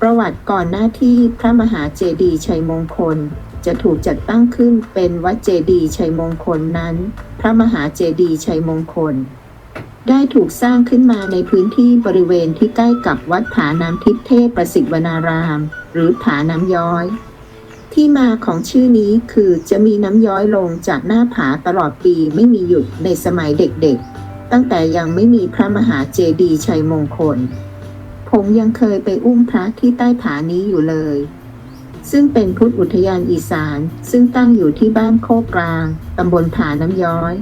ประวัติก่อนหน้าที่พระมหาเจดีย์ชัยมงคล จะถูกจัดตั้งขึ้นเป็นวัดเจดีย์ชัยมงคลนั้น พระมหาเจดีย์ชัยมงคล ได้ถูกสร้างขึ้นมาในพื้นที่บริเวณที่ใกล้กับวัดผาน้ำทิพเทพประสิทธิวนาราม หรือผาน้ำย้อย ที่มาของชื่อนี้คือจะมีน้ำย้อยลงจากหน้าผาตลอดปีไม่มีหยุดในสมัยเด็กๆ ตั้งแต่ยังไม่มีพระมหาเจดีย์ชัยมงคล ผมยังเคยไปอุ้มพระที่ใต้ผานี้อยู่เลย ซึ่งเป็นพุทธอุทยานอีสาน ซึ่งตั้งอยู่ที่บ้านโคกลาง ตำบลผาน้ำย้อย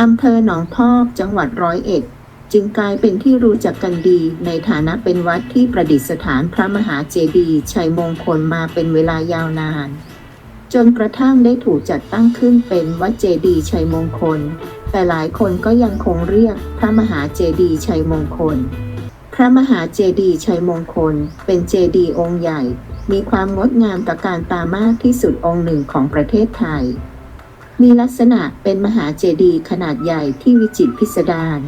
อำเภอหนองพอกจังหวัดร้อยเอ็ด จึงกลายเป็นที่รู้จักกันดีในฐานะเป็นวัดที่ประดิษฐานพระมหาเจดีย์ชัยมงคลมาเป็นเวลายาวนาน จนกระทั่งได้ถูกจัดตั้งขึ้นเป็นวัดเจดีย์ชัยมงคล แต่หลายคนก็ยังคงเรียกพระมหาเจดีย์ชัยมงคล ระมหาเจดีย์ชัยมงคล เป็นเจดีย์องค์ใหญ่ มีความงดงามตระการตามากที่สุดองค์หนึ่งของประเทศไทย มีลักษณะเป็นมหาเจดีย์ขนาดใหญ่ที่วิจิตรพิสดาร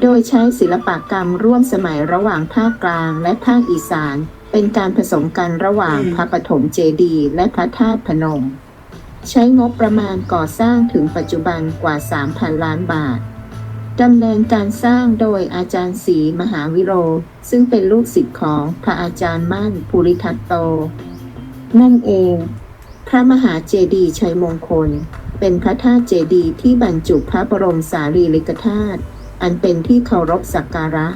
โดยใช้ศิลปกรรมร่วมสมัยระหว่างภาคกลางและภาคอีสาน เป็นการผสมกันระหว่างพระปฐมเจดีย์และพระธาตุพนม ใช้งบประมาณก่อสร้างถึงปัจจุบันกว่า 3,000 ล้านบาท ดำเนินการสร้างโดยอาจารย์ศรีมหาวิโร ซึ่งเป็นลูกศิษย์ของพระอาจารย์มั่นภูริทัตโต นั่นเอง พระมหาเจดีย์ชัยมงคล เป็นพระธาตุเจดีย์ที่บรรจุพระบรมสารีริกธาตุอันเป็นที่เคารพสักการะ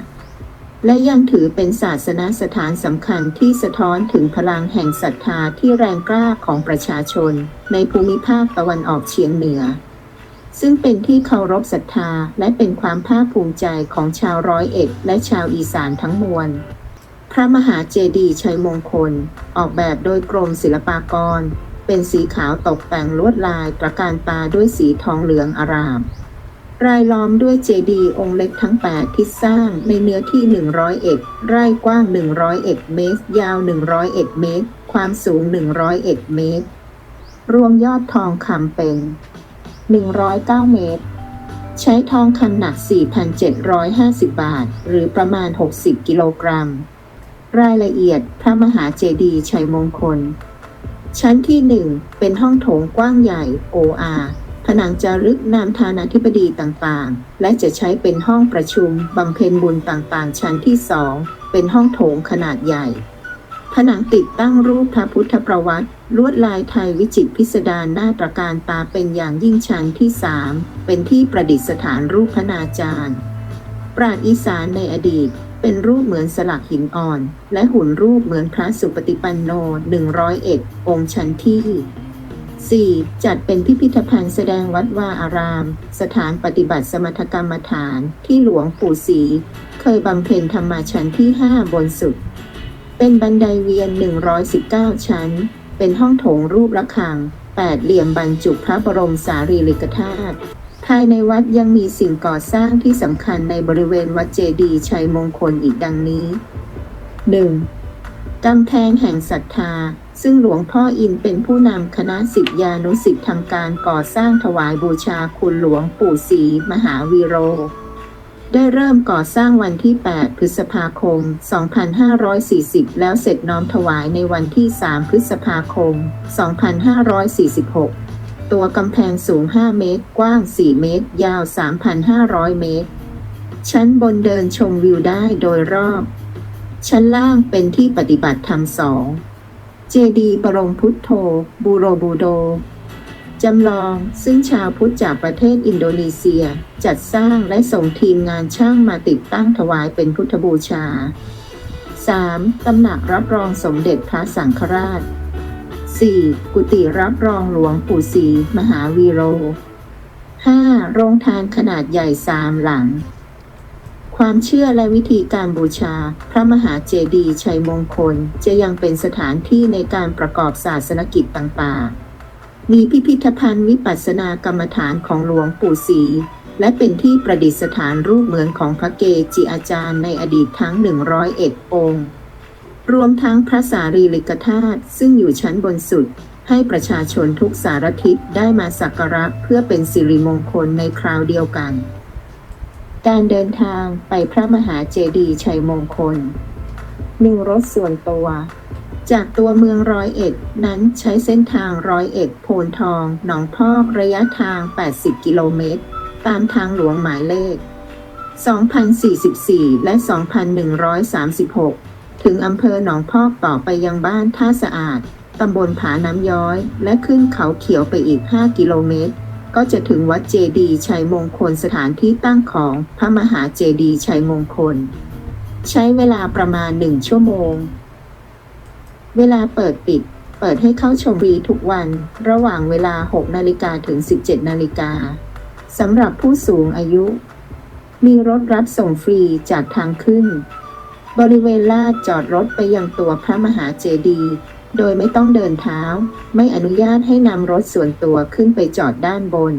และยังถือเป็นศาสนสถานสำคัญที่สะท้อนถึงพลังแห่งศรัทธาที่แรงกล้าของประชาชน ในภูมิภาคตะวันออกเฉียงเหนือ ซึ่งเป็นที่เคารพศรัทธาและเป็นความภาคภูมิใจของชาวร้อยเอ็ดและชาวอีสานทั้งมวล พระมหาเจดีย์ชัยมงคล ออกแบบโดยกรมศิลปากร เป็นสีขาวตกแต่งลวดลายตระการตาด้วยสีทองเหลืองอาราม รายล้อมด้วยเจดีย์องค์เล็กทั้ง 8 ที่สร้างในเนื้อที่ 101 ไร่กว้าง 101 เมตร ยาว 101 เมตร ความสูง 101 เมตร รวมยอดทองคำเป็น 109 เมตร ใช้ทองคำหนัก 4,750 บาท หรือประมาณ 60 กิโลกรัม รายละเอียดพระมหาเจดีย์ชัยมงคล ชั้นที่หนึ่งเป็นห้องโถงกว้างใหญ่ OR ผนังจารึกนามธานาธิบดีต่างๆ และจะใช้เป็นห้องประชุมบำเพ็ญบุญต่างๆ ชั้นที่สองเป็นห้องโถงขนาดใหญ่ ผนังติดตั้งรูปพระพุทธประวัติ ลวดลายไทยวิจิตรพิสดารน้าตระการตาเป็นอย่างยิ่งชั้นที่สามเป็นที่ประดิษฐานรูปพระนาจารย์ ปราดอีสานในอดีต เป็นรูปเหมือนสลักหินอ่อน และหุ่นรูปเหมือนพระสุปฏิปันโน 101 องค์ชั้นที่ 4. จัดเป็นพิพิธภัณฑ์แสดงวัดวาอาราม สถานปฏิบัติสมถกรรมฐานที่หลวงปู่ศรีเคยบำเพ็ญธรรมชั้นที่ 5 บนสุด เป็นบันไดเวียน 119 ชั้น เป็นห้องโถงรูประฆังแปดเหลี่ยมบรรจุพระบรมสารีริกธาตุภายในวัดยังมีสิ่งก่อสร้างที่สำคัญในบริเวณวัดเจดีย์ชัยมงคลอีกดังนี้ 1. กำแพงแห่งศรัทธา ซึ่งหลวงพ่ออินเป็นผู้นำคณะศิษยานุศิษย์ทำการก่อสร้างถวายบูชาคุณหลวงปู่ศรีมหาวีโร ได้เริ่มก่อสร้างวันที่ 8 พฤษภาคม 2540 แล้วเสร็จน้อมถวายในวันที่ 3 พฤษภาคม 2546 ตัวกำแพงสูง 5 เมตร กว้าง 4 เมตร ยาว 3,500 เมตร ชั้นบนเดินชมวิวได้โดยรอบ ชั้นล่างเป็นที่ปฏิบัติธรรมสอง เจดีย์บรมพุทโธ บูโรบูโด จำลองซึ่งชาวพุทธจากประเทศอินโดนีเซีย จัดสร้างและส่งทีมงานช่างมาติดตั้งถวายเป็นพุทธบูชา 3. ตำหนักรับรองสมเด็จพระสังฆราช 4. กุฏิรับรองหลวงปู่ศรีมหาวีโร 5. โรงทานขนาดใหญ่สามหลัง ความเชื่อและวิธีการบูชา พระมหาเจดีย์ชัยมงคล จะยังเป็นสถานที่ในการประกอบศาสนกิจต่างๆ มีพิพิธภัณฑ์วิปัสสนากรรมฐานของหลวงปู่ศรีและเป็นที่ประดิษฐานรูปเหมือนของพระเกจิอาจารย์ในอดีตทั้ง 101 องค์ รวมทั้งพระสารีริกธาตุซึ่งอยู่ชั้นบนสุด ให้ประชาชนทุกสารทิศได้มาสักการะเพื่อเป็นสิริมงคลในคราวเดียวกัน การเดินทางไปพระมหาเจดีย์ชัยมงคลหนึ่งรถส่วนตัว จากตัวเมืองร้อยเอ็ดนั้นใช้เส้นทางร้อยเอ็ดโพนทอง หนองพอกระยะทาง 80 กิโลเมตร ตามทางหลวงหมายเลข 2044 และ 2136 ถึงอำเภอหนองพอกต่อไปยังบ้านท่าสะอาด ตำบลผาน้ำย้อย และขึ้นเขาเขียวไปอีก 5 กิโลเมตร ก็จะถึงวัดเจดีย์ชัยมงคลสถานที่ตั้งของพระมหาเจดีย์ชัยมงคล ใช้เวลาประมาณหนึ่งชั่วโมง เวลาเปิดปิด เปิดให้เข้าชมฟรีทุกวัน ระหว่างเวลา 6 นาฬิกาถึง 17 นาฬิกาสำหรับผู้สูงอายุ มีรถรับส่งฟรีจากทางขึ้น บริเวณลาดจอดรถไปยังตัวพระมหาเจดีย์โดยไม่ต้องเดินเท้า ไม่อนุญาตให้นำรถส่วนตัวขึ้นไปจอดด้านบน